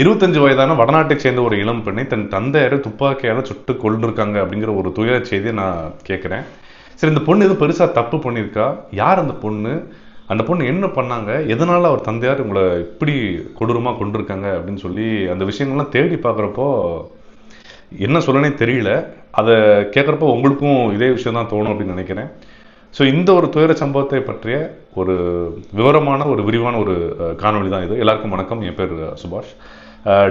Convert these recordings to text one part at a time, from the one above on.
இருபத்தஞ்சு வயதான வடநாட்டை சேர்ந்த ஒரு இளம் பெண்ணை தன் தந்தையார துப்பாக்கியால சுட்டு கொண்டிருக்காங்க அப்படிங்கிற ஒரு துயர செய்தியை நான் கேட்குறேன். சரி இந்த பொண்ணு எதுவும் பெருசாக தப்பு பண்ணியிருக்கா? யார் அந்த பொண்ணு? அந்த பொண்ணு என்ன பண்ணாங்க? எதனால அவர் தந்தையார் உங்களை இப்படி கொடூரமாக கொண்டிருக்காங்க அப்படின்னு சொல்லி அந்த விஷயங்கள்லாம் தேடி பார்க்குறப்போ என்ன சொல்லனே தெரியல. அதை கேட்குறப்போ உங்களுக்கும் இதே விஷயம் தான் தோணும் அப்படின்னு நினைக்கிறேன். ஸோ இந்த ஒரு துயர சம்பவத்தை பற்றிய ஒரு விவரமான ஒரு விரிவான ஒரு காணொலி காணொளி தான் இது. எல்லாருக்கும் வணக்கம். என் பேர் சுபாஷ்.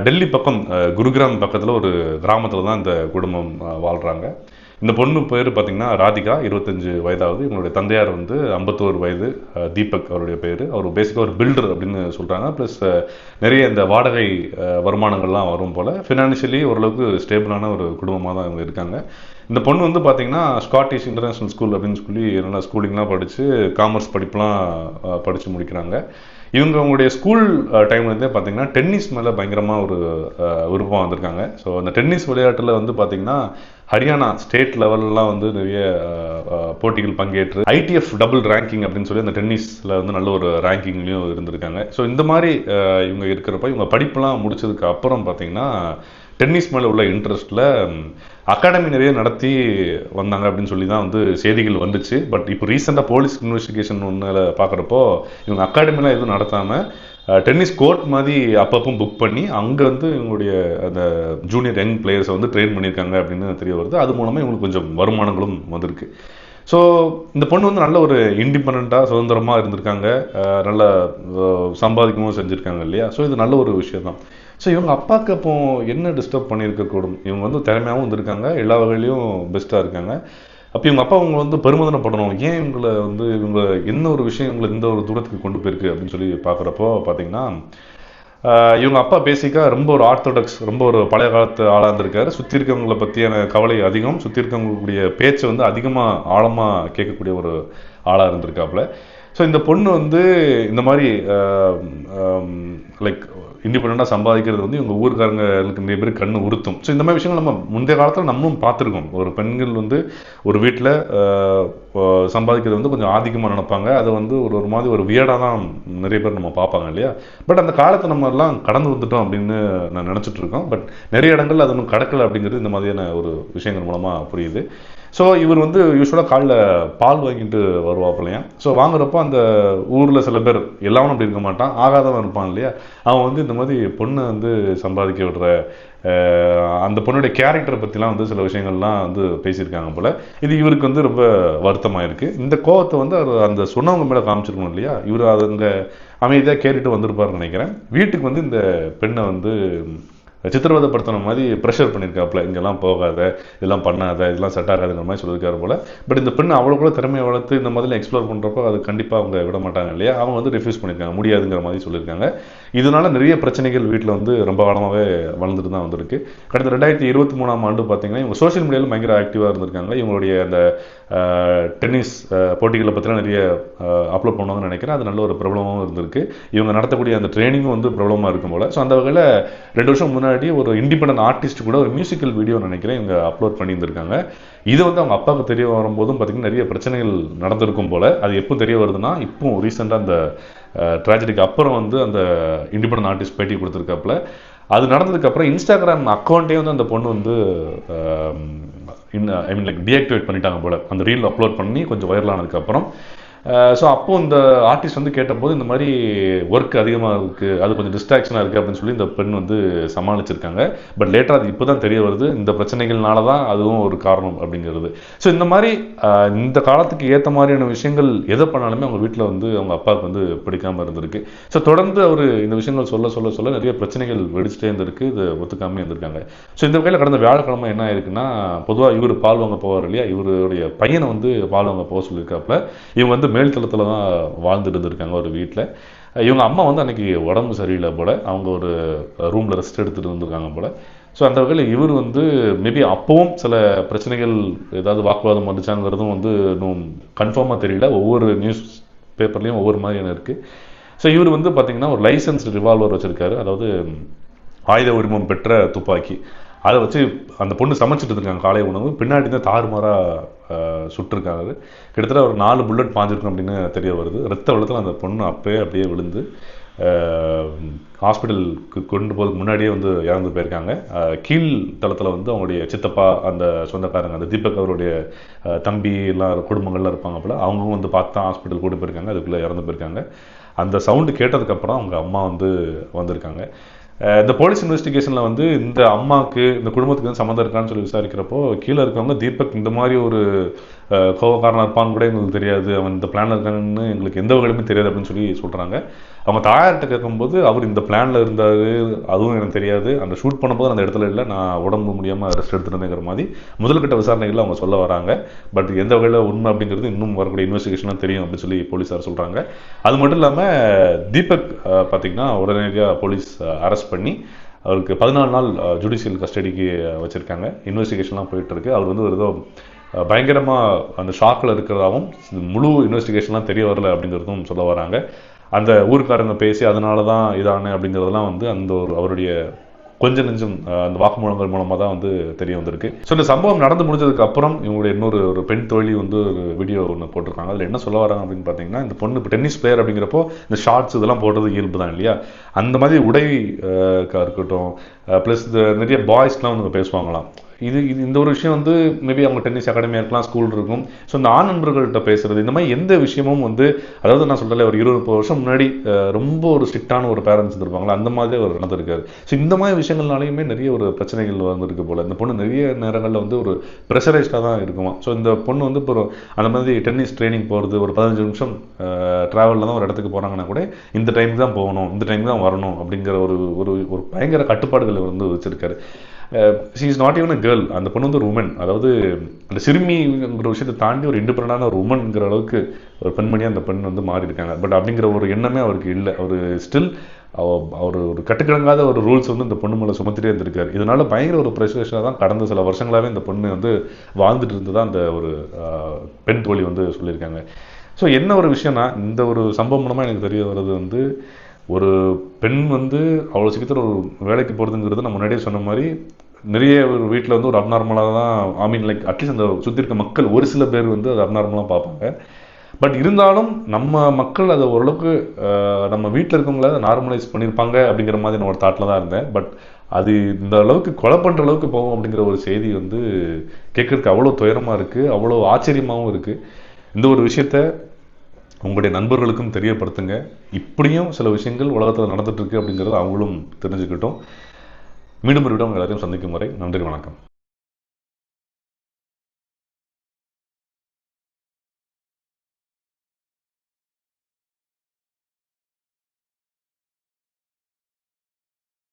டெல்லி பக்கம் குருகிராம் பக்கத்தில் ஒரு கிராமத்தில் தான் இந்த குடும்பம் வாழ்கிறாங்க இந்த பொண்ணு பேர் பார்த்தீங்கன்னா ராதிகா இருபத்தஞ்சு வயதாகுது இவங்களுடைய தந்தையார் வந்து ஐம்பத்தோரு வயது தீபக் அவருடைய பேர். அவர் பேசிக்காக ஒரு பில்டர் அப்படின்னு சொல்கிறாங்க ப்ளஸ் நிறைய இந்த வாடகை வருமானங்கள்லாம் வரும் போல். ஃபினான்ஷியலி ஓரளவுக்கு ஸ்டேபிளான ஒரு குடும்பமாக தான் இவங்க இருக்காங்க. இந்த பொண்ணு வந்து பார்த்தீங்கன்னா ஸ்காட்டிஷ் இன்டர்நேஷனல் ஸ்கூல் அப்படின்னு சொல்லி நல்லா ஸ்கூலிங்லாம் படித்து காமர்ஸ் படிப்புலாம் படித்து முடிக்கிறாங்க. இவங்க அவங்களுடைய ஸ்கூல் டைம்லேருந்தே பார்த்தீங்கன்னா டென்னிஸ் மேலே பயங்கரமாக ஒரு விருப்பம் வந்திருக்காங்க. ஸோ அந்த டென்னிஸ் விளையாட்டில் வந்து பார்த்தீங்கன்னா ஹரியானா ஸ்டேட் லெவல்லாம் வந்து நிறைய போட்டிகள் பங்கேற்று ஐடிஎஃப் டபுள் ரேங்கிங் அப்படின்னு சொல்லி அந்த டென்னிஸில் வந்து நல்ல ஒரு ரேங்கிங்லேயும் இருந்திருக்காங்க. ஸோ இந்த மாதிரி இவங்க இருக்கிறப்ப இவங்க படிப்புலாம் முடிச்சதுக்கு அப்புறம் பார்த்தீங்கன்னா டென்னிஸ் மேலே உள்ள இன்ட்ரெஸ்ட்டில் அகாடமி நிறைய நடத்தி வந்தாங்க அப்படின்னு சொல்லி தான் வந்து செய்திகள் வந்துச்சு. பட் இப்போ ரீசெண்டாக போலீஸ் இன்வெஸ்டிகேஷன் ஒன்றில் பார்க்குறப்போ இவங்க அகாடமிலாம் எதுவும் நடத்தாமல் டென்னிஸ் கோர்ட் மாதிரி அப்பப்போ புக் பண்ணி அங்கே வந்து இவங்களுடைய அந்த ஜூனியர் யங் பிளேயர்ஸை வந்து ட்ரெயின் பண்ணியிருக்காங்க அப்படின்னு தெரிய வருது. அது மூலமாக இவங்களுக்கு கொஞ்சம் வருமானங்களும் வந்திருக்கு. ஸோ இந்த பொண்ணு வந்து நல்ல ஒரு இண்டிபெண்ட்டாக சுதந்திரமாக இருந்திருக்காங்க. நல்ல சம்பாதிக்கவும் செஞ்சுருக்காங்க இல்லையா? ஸோ இது நல்ல ஒரு விஷயம் தான் ஸோ இவங்க அப்பாவுக்கு அப்போ என்ன டிஸ்டர்ப் பண்ணியிருக்கக்கூடும்? இவங்க வந்து திறமையாகவும் இருந்திருக்காங்க எல்லா வகையிலையும் பெஸ்ட்டாக இருக்காங்க. அப்போ இவங்க அப்பா அவங்க வந்து பெருமதனப்படணும். ஏன் இவங்களை வந்து இவங்க என்ன ஒரு விஷயம் இவங்களை இந்த ஒரு தூரத்துக்கு கொண்டு போயிருக்கு அப்படின்னு சொல்லி பார்க்குறப்போ பார்த்தீங்கன்னா இவங்க அப்பா பேசிக்காக ரொம்ப ஒரு ஆர்த்தோடாக்ஸ் ரொம்ப ஒரு பழைய காலத்து ஆளாக இருந்திருக்காரு. சுற்றி இருக்கவங்களை பற்றியான கவலை அதிகம். சுற்றி இருக்கவங்களுடைய பேச்சை வந்து அதிகமாக ஆழமாக கேட்கக்கூடிய ஒரு ஆளாக இருந்திருக்காப்புல. ஸோ இந்த பொண்ணு வந்து இந்த மாதிரி லைக் இண்டிபெண்ட்டாக சம்பாதிக்கிறது வந்து இவங்க ஊர்க்காரங்களுக்கு நிறைய பேர் கண்ணு உறுத்தும். ஸோ இந்த மாதிரி விஷயங்கள் நம்ம முந்தைய காலத்தில் நம்மளும் பார்த்துருக்கோம். ஒரு பெண்கள் வந்து ஒரு வீட்டில் சம்பாதிக்கிறது வந்து கொஞ்சம் ஆதிக்கமாக நினைப்பாங்க. அதை வந்து ஒரு ஒரு மாதிரி ஒரு வியடாக தான் நிறைய பேர் நம்ம பார்ப்பாங்க இல்லையா? பட் அந்த காலத்தை நம்ம எல்லாம் கடந்து வந்துட்டோம் அப்படின்னு நான் நினச்சிட்டு இருக்கோம். பட் நிறைய இடங்கள் அது ஒன்றும் கடக்கலை அப்படிங்கிறது இந்த மாதிரியான ஒரு விஷயங்கள் மூலமாக புரியுது. ஸோ இவர் வந்து யூஸ்வலாக காலில் பால் வாங்கிட்டு வருவாப்பில்லையா ஸோ வாங்குறப்போ அந்த ஊரில் சில பேர் எல்லாமே அப்படி இருக்க மாட்டான். ஆகாதவன் இருப்பான் இல்லையா? அவன் வந்து இந்த மாதிரி பொண்ணை வந்து சம்பாதிக்க விடுற அந்த பொண்ணுடைய கேரக்டரை பற்றிலாம் வந்து சில விஷயங்கள்லாம் வந்து பேசியிருக்காங்க போல். இது இவருக்கு வந்து ரொம்ப வருத்தமாக இருக்குது இந்த கோவத்தை வந்து அவர் அந்த சொன்னவங்க மேலே காமிச்சிருக்கணும் இல்லையா? இவர் அதை அமைதியாக கேட்டுட்டு வந்திருப்பாருன்னு நினைக்கிறேன். வீட்டுக்கு வந்து இந்த பெண்ணை வந்து சித்திரவதப்படுத்தின மாதிரி ப்ரெஷர் பண்ணியிருக்காப்புல இங்கெல்லாம் போகாத இதெல்லாம் பண்ணாத இதெல்லாம் செட் ஆகாதுங்கிற மாதிரி சொல்லியிருக்காரு போல. பட் இந்த பெண் அவ்வளோ கூட திறமையை வளர்த்து இந்த மாதிரிலாம் எக்ஸ்ப்ளோர் பண்ணுறப்போ அது கண்டிப்பாக அவங்க விட மாட்டாங்க இல்லையா? அவங்க வந்து ரிஃப்யூஸ் பண்ணியிருக்காங்க முடியாதுங்கிற மாதிரி சொல்லியிருக்காங்க. இதனால நிறைய பிரச்சனைகள் வீட்டில் வந்து ரொம்ப காலமாகவே வளர்ந்துட்டு தான் வந்திருக்கு. கடந்த ரெண்டாயிரத்தி இருபத்தி மூணாம் ஆண்டு பார்த்தீங்கன்னா இவங்க சோஷியல் மீடியாவில் பயங்கர ஆக்டிவாக இருந்திருக்காங்க. இவங்களுடைய அந்த டென்னிஸ் போட்டிகளை பற்றிலாம் நிறைய அப்லோட் பண்ணுவாங்கன்னு நினைக்கிறேன். அது நல்ல ஒரு பிரபலமாகவும் இருந்திருக்கு. இவங்க நடத்தக்கூடிய அந்த ட்ரைனிங்கும் வந்து பிரபலமாக இருக்கும் போல. ஸோ அந்த வகையில் ரெண்டு வருஷம் முன்னாடி ஒரு இண்டிபெண்டன்ட் ஆர்டிஸ்ட் கூட ஒரு மியூசிக்கல் வீடியோ நினைக்கிறேன் இவங்க அப்லோட் பண்ணியிருந்திருக்காங்க. இது வந்து அவங்க அப்பாவுக்கு தெரிய வரும்போதும் பார்த்தீங்கன்னா நிறைய பிரச்சனைகள் நடந்திருக்கும் போல். அது எப்போ தெரிய வருதுன்னா இப்போ ரீசெண்டாக அந்த ட்ராஜடிக்கு அப்புறம் வந்து அந்த இண்டிபெண்டன்ட் ஆர்டிஸ்ட் பேட்டி கொடுத்துருக்காப்புல. அது நடந்ததுக்கப்புறம் இன்ஸ்டாகிராம் அக்கௌண்ட்டே வந்து அந்த பொண்ணு வந்து ஐ மீன் லைக் டீஆக்டிவேட் பண்ணிட்டாங்க போல. அந்த ரீல் அப்லோட் பண்ணி கொஞ்சம் வைரல் ஆனதுக்கப்புறம் ஸோ அப்போ இந்த ஆர்டிஸ்ட் வந்து கேட்டபோது இந்த மாதிரி ஒர்க் அதிகமாக இருக்குது அது கொஞ்சம் டிஸ்ட்ராக்ஷனாக இருக்குது அப்படின்னு சொல்லி இந்த பெண் வந்து சமாளிச்சிருக்காங்க. பட் லேட்டராக அது இப்போ தான் தெரிய வருது. இந்த பிரச்சனைகள்னால தான் அதுவும் ஒரு காரணம் அப்படிங்கிறது. ஸோ இந்த மாதிரி இந்த காலத்துக்கு ஏற்ற மாதிரியான விஷயங்கள் எதை பண்ணாலுமே அவங்க வீட்டில் வந்து அவங்க அப்பாவுக்கு வந்து பிடிக்காமல் இருந்திருக்கு. ஸோ தொடர்ந்து அவர் இந்த விஷயங்கள் சொல்ல சொல்ல சொல்ல நிறைய பிரச்சனைகள் வெடிச்சிட்டே இருந்திருக்கு. இது ஒத்துக்காமே இருந்திருக்காங்க. ஸோ இந்த வகையில் கடந்த வியாழக்கிழமை என்ன ஆயிருக்குன்னா பொதுவாக இவர் பால் வாங்க போவார் இல்லையா? இவருடைய பையனை வந்து பால் வாங்க போக சொல்லியிருக்காப்புல. இவங்க வந்து மேல்தளத்தில் தான் வாழ்ந்துட்டு இருந்திருக்காங்க ஒரு வீட்டில் இவங்க அம்மா வந்து அன்றைக்கி உடம்பு சரியில்லை போல் அவங்க ஒரு ரூமில் ரெஸ்ட் எடுத்துகிட்டு இருந்திருக்காங்க போல். ஸோ அந்த வகையில் இவர் வந்து மேபி அப்போவும் சில பிரச்சனைகள் ஏதாவது வாக்குவாதம் வந்துச்சாங்கிறதும் வந்து இன்னும் கன்ஃபார்மாக தெரியல. ஒவ்வொரு நியூஸ் பேப்பர்லேயும் ஒவ்வொரு மாதிரியான இருக்குது ஸோ இவர் வந்து பார்த்திங்கன்னா ஒரு லைசன்ஸ் ரிவால்வர் வச்சுருக்காரு. அதாவது ஆயுத உரிமம் பெற்ற துப்பாக்கி. அதை வச்சு அந்த பொண்ணு சமைச்சிட்டு இருக்காங்க காலை உணவு. பின்னாடி தான் தாறுமாறாக சுட்டிருக்காங்க கிட்டத்தட்ட ஒரு நாலு புல்லட் பாஞ்சிருக்கும் அப்படின்னு தெரிய வருது. ரத்த வெள்ளத்தில் அந்த பொண்ணு அப்பயே அப்படியே விழுந்து ஹாஸ்பிட்டலுக்கு கொண்டு போகிறதுக்கு முன்னாடியே வந்து இறந்து போயிருக்காங்க. கீழ் தளத்தில் வந்து அவங்களுடைய சித்தப்பா அந்த சொந்தக்காரங்க அந்த தீபக் அவருடைய தம்பி எல்லாம் குடும்பங்கள்லாம் இருப்பாங்க போல அவங்களும் வந்து பார்த்து தான் ஹாஸ்பிட்டல் கூட்டு போயிருக்காங்க அதுக்குள்ளே இறந்து போயிருக்காங்க. அந்த சவுண்டு கேட்டதுக்கப்புறம் அவங்க அம்மா வந்து வந்திருக்காங்க. இந்த போலீஸ் இன்வெஸ்டிகேஷனில் வந்து இந்த அம்மாவுக்கு இந்த குடும்பத்துக்கு வந்து சம்மந்தம் இருக்கான்னு சொல்லி விசாரிக்கிறப்போ கீழே இருக்கவங்க தீபக் இந்த மாதிரி ஒரு அஹ், கோவக்காரனா இருப்பான்னு கூட எங்களுக்கு தெரியாது. அவன் இந்த பிளானில் இருக்கான்னு எங்களுக்கு எந்த வகையிலுமே தெரியாது அப்படின்னு சொல்லி சொல்கிறாங்க அவங்க தாயார்கிட்ட கேட்கும்போது அவர் இந்த பிளானில் இருந்தார் அதுவும் எனக்கு தெரியாது. அந்த ஷூட் பண்ணும்போது அந்த இடத்துல இல்லை. நான் உடம்பு முடியாமல் ரெஸ்ட் எடுத்துருந்தேங்கிற மாதிரி முதல்கட்ட விசாரணைகளில் அவங்க சொல்ல வராங்க. பட் எந்த வகையில் உண்மை அப்படிங்கிறது இன்னும் வரக்கூடிய இன்வெஸ்டிகேஷனாக தெரியும் அப்படின்னு சொல்லி போலீஸார் சொல்கிறாங்க அது மட்டும் இல்லாமல் தீபக் பார்த்திங்கன்னா பார்த்தீங்கன்னா உடனடியாக போலீஸ் அரெஸ்ட் பண்ணி அவருக்கு பதினாலு நாள் ஜுடிஷியல் கஸ்டடிக்கு வச்சுருக்காங்க. இன்வெஸ்டிகேஷன்லாம் போயிட்டுருக்கு அவர் வந்து ஒரு ஏதோ பயங்கரமாக அந்த ஷாக்கில் இருக்கிறதாவும் முழு இன்வெஸ்டிகேஷன்லாம் தெரிய வரல அப்படிங்கிறதும் சொல்ல வராங்க. அந்த ஊருக்காரங்க பேசி அதனால தான் இதானே அப்படிங்கிறதெல்லாம் வந்து அந்த ஒரு அவருடைய கொஞ்சம் நெஞ்சம் அந்த வாக்குமூலங்கள் மூலமாக தான் வந்து தெரிய வந்திருக்கு. ஸோ இந்த சம்பவம் நடந்து முடிஞ்சதுக்கு அப்புறம் இவங்களுடைய இன்னொரு ஒரு பெண் தோழி வந்து ஒரு வீடியோ ஒன்று போட்டிருக்காங்க. அதில் என்ன சொல்ல வராங்க அப்படின்னு பார்த்தீங்கன்னா இந்த பொண்ணு இப்போ டென்னிஸ் பிளேயர் அப்படிங்கிறப்போ இந்த ஷார்ட்ஸ் இதெல்லாம் போடுறது இயல்பு தான் இல்லையா? அந்த மாதிரி உடை இருக்கட்டும் ப்ளஸ் இந்த நிறைய பாய்ஸ்லாம் வந்து பேசுவாங்களாம். இது இது இந்த ஒரு விஷயம் வந்து மேபி அவங்க டென்னிஸ் அகாடமியாக இருக்கலாம் ஸ்கூல் இருக்கும். ஸோ இந்த ஆண் நண்பர்கள்ட்ட பேசுறது இந்த மாதிரி எந்த விஷயமும் வந்து அதாவது நான் சொல்றேன் ஒரு இருபது முப்பது வருஷம் முன்னாடி ரொம்ப ஒரு ஸ்ட்ரிக்டான ஒரு பேரண்ட்ஸ் இருந்திருப்பாங்களா அந்த மாதிரி அவர் நடந்திருக்காரு. ஸோ இந்த மாதிரி விஷயங்கள்னாலையுமே நிறைய ஒரு பிரச்சனைகள் வந்திருக்கு போல. இந்த பொண்ணு நிறைய நேரங்களில் வந்து ஒரு ப்ரெஷரைஸ்டாக தான் இருக்குமா. ஸோ இந்த பொண்ணு வந்து இப்போ அந்த மாதிரி டென்னிஸ் ட்ரைனிங் போகிறது ஒரு பதினஞ்சு நிமிஷம் ட்ராவலில் தான் ஒரு இடத்துக்கு போகிறாங்கன்னா கூட இந்த டைம் தான் போகணும் இந்த டைம் தான் வரணும் அப்படிங்கிற ஒரு ஒரு ஒரு பயங்கர கட்டுப்பாடுகளை வந்து வச்சிருக்காரு. She is not even a girl அந்த பொண்ணு வந்து ஒரு உமன் அதாவது அந்த சிறுமிங்கிற விஷயத்தை தாண்டி ஒரு இண்டிபெண்டான ஒரு உமன்ங்கிற அளவுக்கு ஒரு பெண்மணியாக அந்த பெண் வந்து மாறி இருக்காங்க பட் அப்படிங்கிற ஒரு எண்ணமே அவருக்கு இல்லை. அவர் ஸ்டில் அவர் ஒரு கட்டுக்கிழங்காத ஒரு ரூல்ஸ் வந்து இந்த பொண்ணு மேலே சுமத்திட்டே இருந்திருக்காரு. இதனால பயங்கர ஒரு ப்ரெஷராக தான் கடந்த சில வருஷங்களாகவே இந்த பொண்ணு வந்து வாழ்ந்துட்டு இருந்ததா அந்த ஒரு பெண் தோழி வந்து சொல்லியிருக்காங்க. ஸோ என்ன ஒரு விஷயம்னா இந்த ஒரு சம்பவம் மூலமாக எனக்கு தெரிய வர்றது வந்து ஒரு பெண் வந்து அவ்வளோ சீக்கிரத்தில் ஒரு வேலைக்கு போகிறதுங்கிறது நான் முன்னாடியே சொன்ன மாதிரி நிறைய ஒரு வீட்டில் வந்து ஒரு அப்நார்மலாக தான் ஐ மீன் லைக் அட்லீஸ்ட் அந்த சுற்றி இருக்க மக்கள் ஒரு சில பேர் வந்து அது அப்நார்மலாக பார்ப்பாங்க. பட் இருந்தாலும் நம்ம மக்கள் அதை ஓரளவுக்கு நம்ம வீட்டில் இருக்கவங்கள அதை நார்மலைஸ் பண்ணியிருப்பாங்க அப்படிங்கிற மாதிரி நான் ஒரு தாட்டில் தான் இருந்தேன். பட் அது இந்த அளவுக்கு கொலை பண்ணுற அளவுக்கு போகும் அப்படிங்கிற ஒரு செய்தி வந்து கேட்கறதுக்கு அவ்வளோ துயரமாக இருக்குது அவ்வளோ ஆச்சரியமாகவும் இருக்குது இந்த ஒரு விஷயத்த உங்களுடைய நண்பர்களுக்கும் தெரியப்படுத்துங்க. இப்படியும் சில விஷயங்கள் உலகத்தில் நடந்துட்டு இருக்கு அப்படிங்கிறத அவங்களும் தெரிஞ்சுக்கிட்டோம். மீண்டும் ஒரு விட எல்லாத்தையும் எல்லாரையும் சந்திக்கும் வரை நன்றி வணக்கம்.